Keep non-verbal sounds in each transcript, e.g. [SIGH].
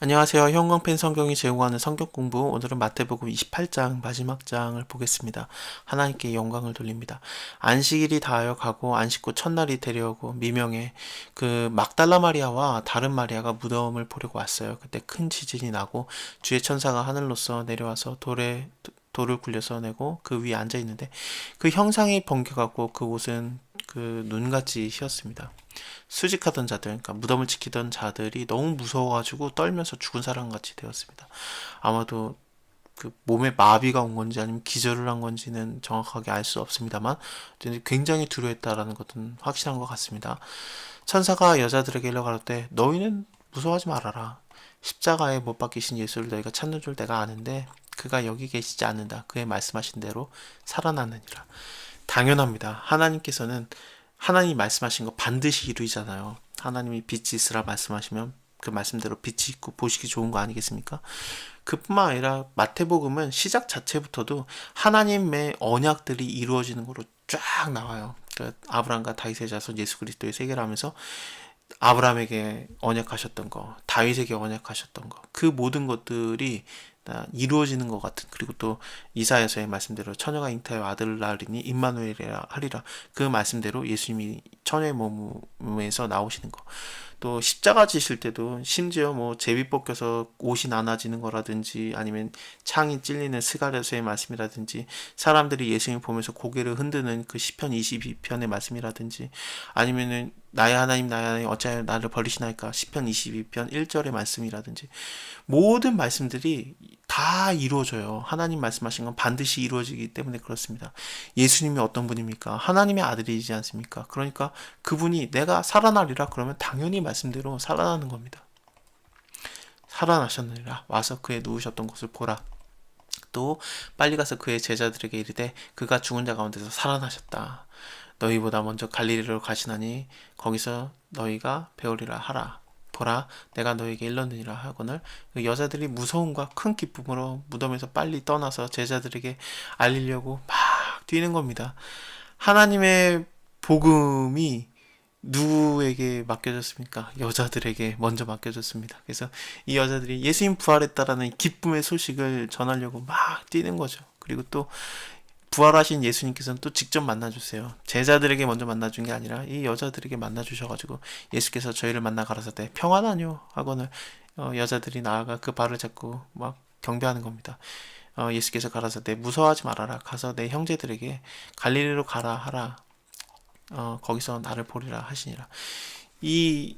안녕하세요. 형광펜 성경이 제공하는 성경 공부. 오늘은 마태복음 28장 마지막 장을 보겠습니다. 하나님께 영광을 돌립니다. 안식일이 다하여 가고 안식 후 첫날이 되려고 미명에 그 막달라 마리아와 다른 마리아가 무덤을 보려고 왔어요. 그때 큰 지진이 나고 주의 천사가 하늘로서 내려와서 돌에 돌을 굴려서 내고 그 위에 앉아 있는데 그 형상이 번개같고 그 옷은 그 눈같이 휘었습니다. 수직하던 자들, 그러니까 무덤을 지키던 자들이 너무 무서워가지고 떨면서 죽은 사람 같이 되었습니다. 아마도 그 몸에 마비가 온 건지 아니면 기절을 한 건지는 정확하게 알 수 없습니다만 굉장히 두려웠다라는 것은 확실한 것 같습니다. 천사가 여자들에게 일러 가로되 너희는 무서워하지 말아라. 십자가에 못 박히신 예수를 너희가 찾는 줄 내가 아는데 그가 여기 계시지 않는다. 그의 말씀하신 대로 살아나느니라. 당연합니다. 하나님께서는 하나님이 말씀하신 거 반드시 이루잖아요. 하나님이 빛이 있으라 말씀하시면 그 말씀대로 빛이 있고 보시기 좋은 거 아니겠습니까? 그뿐만 아니라 마태복음은 시작 자체부터도 하나님의 언약들이 이루어지는 거로 쫙 나와요. 그 아브라함과 다윗의 자손 예수 그리스도의 세계를 하면서 아브라함에게 언약하셨던 거, 다윗에게 언약하셨던 거, 그 모든 것들이 이루어지는 것 같은 그리고 또 이사야서의 말씀대로 처녀가 잉태하여 아들을 낳으리니 임마누엘이라 하리라. 그 말씀대로 예수님이 처녀의 몸에서 나오시는 거. 또 십자가 지실 때도 심지어 뭐 제비 벗겨서 옷이 나눠지는 거라든지 아니면 창이 찔리는 스가랴서의 말씀이라든지 사람들이 예수님 보면서 고개를 흔드는 그 시편 22편의 말씀이라든지 아니면은 나의 하나님 나의 하나님 어찌하여 나를 버리시나이까 시편 22편 1절의 말씀이라든지 모든 말씀들이 다 이루어져요. 하나님 말씀하신 건 반드시 이루어지기 때문에 그렇습니다. 예수님이 어떤 분입니까? 하나님의 아들이지 않습니까? 그러니까 그분이 내가 살아나리라 그러면 당연히 말씀대로 살아나는 겁니다. 살아나셨느니라 와서 그의 누우셨던 곳을 보라. 또 빨리 가서 그의 제자들에게 이르되 그가 죽은 자 가운데서 살아나셨다. 너희보다 먼저 갈릴리로 가시나니 거기서 너희가 배우리라 하라. 보라 내가 너에게 일렀느니라 하거늘 그 여자들이 무서움과 큰 기쁨으로 무덤에서 빨리 떠나서 제자들에게 알리려고 막 뛰는 겁니다. 하나님의 복음이 누구에게 맡겨졌습니까? 여자들에게 먼저 맡겨졌습니다. 그래서 이 여자들이 예수님 부활했다라는 기쁨의 소식을 전하려고 막 뛰는 거죠. 그리고 또 부활하신 예수님께서는 또 직접 만나주세요. 제자들에게 먼저 만나준 게 아니라 이 여자들에게 만나주셔가지고 예수께서 저희를 만나 가라사대 평안하뇨 하고는 어, 여자들이 나아가 그 발을 잡고 막 경배하는 겁니다. 어, 예수께서 가라사대 무서워하지 말아라 가서 내 형제들에게 갈릴리로 가라 하라 어, 거기서 나를 보리라 하시니라 이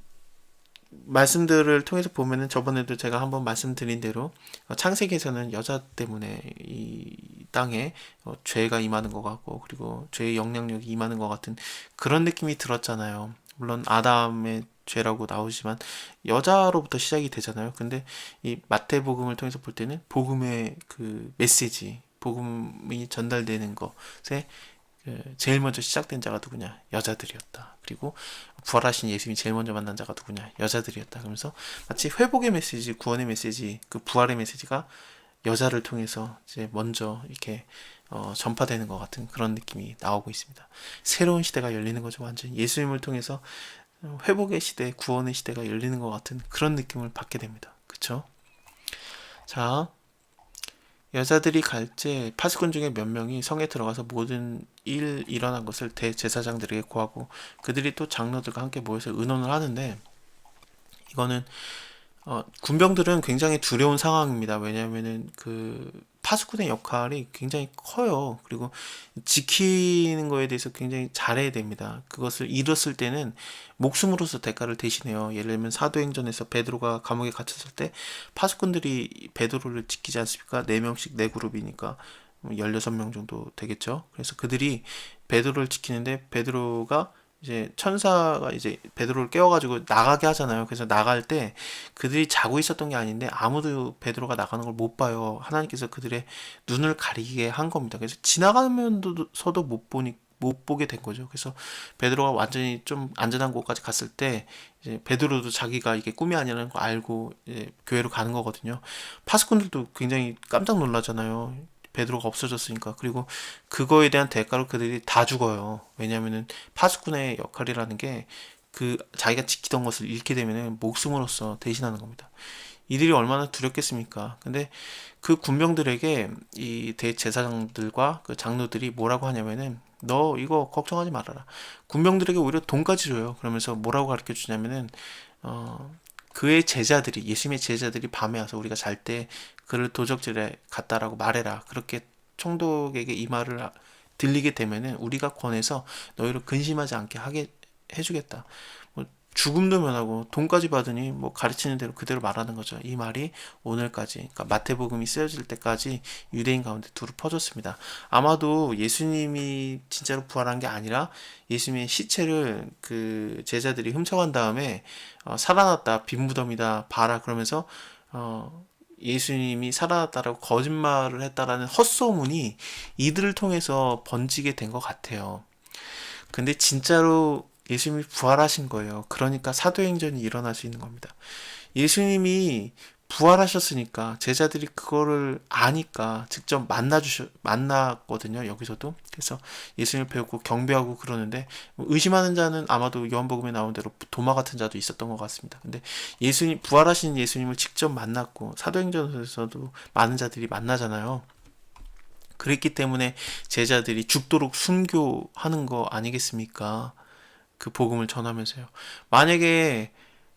말씀들을 통해서 보면은 저번에도 제가 한번 말씀드린 대로 어, 창세기에서는 여자 때문에 이 땅에 어, 죄가 임하는 것 같고 그리고 죄의 영향력이 임하는 것 같은 그런 느낌이 들었잖아요. 물론 아담의 죄라고 나오지만 여자로부터 시작이 되잖아요. 근데 이 마태복음을 통해서 볼 때는 복음의 그 메시지, 복음이 전달되는 것에 그 제일 먼저 시작된 자가 누구냐? 여자들이었다. 그리고 부활하신 예수님이 제일 먼저 만난 자가 누구냐? 여자들이었다. 그러면서 마치 회복의 메시지, 구원의 메시지, 그 부활의 메시지가 여자를 통해서 이제 먼저 이렇게 어, 전파되는 것 같은 그런 느낌이 나오고 있습니다. 새로운 시대가 열리는 거죠. 완전 예수님을 통해서 회복의 시대, 구원의 시대가 열리는 것 같은 그런 느낌을 받게 됩니다. 그쵸? 자, 여자들이 갈때 파수꾼 중에 몇 명이 성에 들어가서 모든 일 일어난 것을 대제사장들에게 고하고 그들이 또 장로들과 함께 모여서 의논을 하는데 이거는 어, 군병들은 굉장히 두려운 상황입니다. 왜냐하면은 그 파수꾼의 역할이 굉장히 커요. 그리고 지키는 거에 대해서 굉장히 잘해야 됩니다. 그것을 잃었을 때는 목숨으로서 대가를 대신해요. 예를 들면 사도행전에서 베드로가 감옥에 갇혔을 때 파수꾼들이 베드로를 지키지 않습니까? 4명씩 4그룹이니까 16명 정도 되겠죠. 그래서 그들이 베드로를 지키는데 베드로가 이제 천사가 이제 베드로를 깨워가지고 나가게 하잖아요. 그래서 나갈 때 그들이 자고 있었던 게 아닌데 아무도 베드로가 나가는 걸 못 봐요. 하나님께서 그들의 눈을 가리게 한 겁니다. 그래서 지나가면서도 못 보니 못 보게 된 거죠. 그래서 베드로가 완전히 좀 안전한 곳까지 갔을 때 이제 베드로도 자기가 이게 꿈이 아니라는 걸 알고 교회로 가는 거거든요. 파수꾼들도 굉장히 깜짝 놀라잖아요. 베드로가 없어졌으니까 그리고 그거에 대한 대가로 그들이 다 죽어요. 왜냐하면은 파수꾼의 역할이라는 게 그 자기가 지키던 것을 잃게 되면은 목숨으로서 대신하는 겁니다. 이들이 얼마나 두렵겠습니까? 근데 그 군병들에게 이 대제사장들과 그 장로들이 뭐라고 하냐면은 너 이거 걱정하지 말아라. 군병들에게 오히려 돈까지 줘요. 그러면서 뭐라고 가르쳐 주냐면은 어 그의 제자들이 예수님의 제자들이 밤에 와서 우리가 잘 때 그를 도적질에 갔다라고 말해라. 그렇게 총독에게 이 말을 하- 들리게 되면은 우리가 권해서 너희를 근심하지 않게 하게 해주겠다. 뭐 죽음도 면하고 돈까지 받으니 뭐 가르치는 대로 그대로 말하는 거죠. 이 말이 오늘까지 그러니까 마태복음이 쓰여질 때까지 유대인 가운데 두루 퍼졌습니다. 아마도 예수님이 진짜로 부활한 게 아니라 예수님의 시체를 그 제자들이 훔쳐간 다음에 어, 살아났다 빈 무덤이다 봐라 그러면서 어, 예수님이 살아났다라고 거짓말을 했다라는 헛소문이 이들을 통해서 번지게 된 것 같아요. 근데 진짜로 예수님이 부활하신 거예요. 그러니까 사도행전이 일어날 수 있는 겁니다. 예수님이 부활하셨으니까 제자들이 그거를 아니까 직접 만나 주셔 만났거든요. 여기서도 그래서 예수님을 배우고 경배하고 그러는데 뭐 의심하는 자는 아마도 요한복음에 나온 대로 도마 같은 자도 있었던 것 같습니다. 근데 예수님 부활하신 예수님을 직접 만났고 사도행전에서도 많은 자들이 만나잖아요. 그랬기 때문에 제자들이 죽도록 순교하는 거 아니겠습니까? 그 복음을 전하면서요. 만약에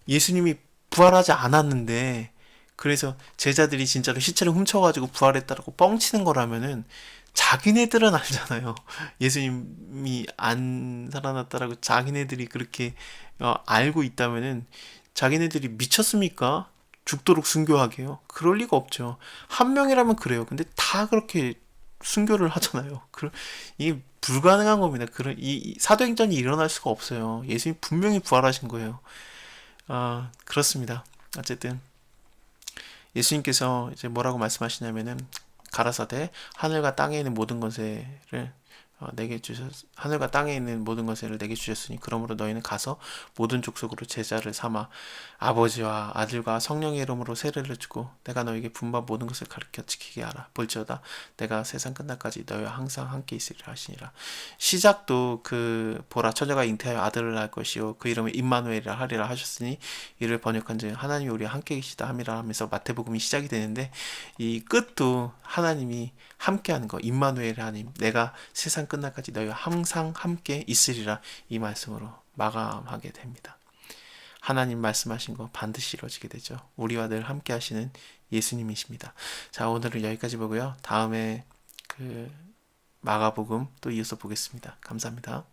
예수님이 부활하지 않았는데 그래서 제자들이 진짜로 시체를 훔쳐가지고 부활했다라고 뻥치는 거라면은 자기네들은 알잖아요. [LAUGHS] 예수님이 안 살아났다라고 자기네들이 그렇게 어, 알고 있다면은 자기네들이 미쳤습니까? 죽도록 순교하게요? 그럴 리가 없죠. 한 명이라면 그래요. 근데 다 그렇게 순교를 하잖아요. 그 이게 불가능한 겁니다. 그런 이, 이 사도행전이 일어날 수가 없어요. 예수님 분명히 부활하신 거예요. 아 그렇습니다. 어쨌든 예수님께서 이제 뭐라고 말씀하시냐면은 가라사대 하늘과 땅에 있는 모든 것을 어, 내게 주셨 하늘과 땅에 있는 모든 것을 내게 주셨으니 그러므로 너희는 가서 모든 족속으로 제자를 삼아 아버지와 아들과 성령의 이름으로 세례를 주고 내가 너에게 분반 모든 것을 가르쳐 지키게 하라. 볼지어다 내가 세상 끝날까지 너희와 항상 함께 있으리라 하시니라. 시작도 그 보라 처녀가 잉태하여 아들을 낳을 것이요 그 이름을 임마누엘이라 하리라 하셨으니 이를 번역한 즉 하나님이 우리와 함께 계시다 함이라 하면서 마태복음이 시작이 되는데 이 끝도 하나님이 함께하는 거 임마누엘 하나님 내가 세상 끝날까지 너희와 항상 함께 있으리라 이 말씀으로 마감하게 됩니다. 하나님 말씀하신 거 반드시 이루어지게 되죠. 우리와 늘 함께 하시는 예수님이십니다. 자, 오늘은 여기까지 보고요. 다음에 그 마가복음 또 이어서 보겠습니다. 감사합니다.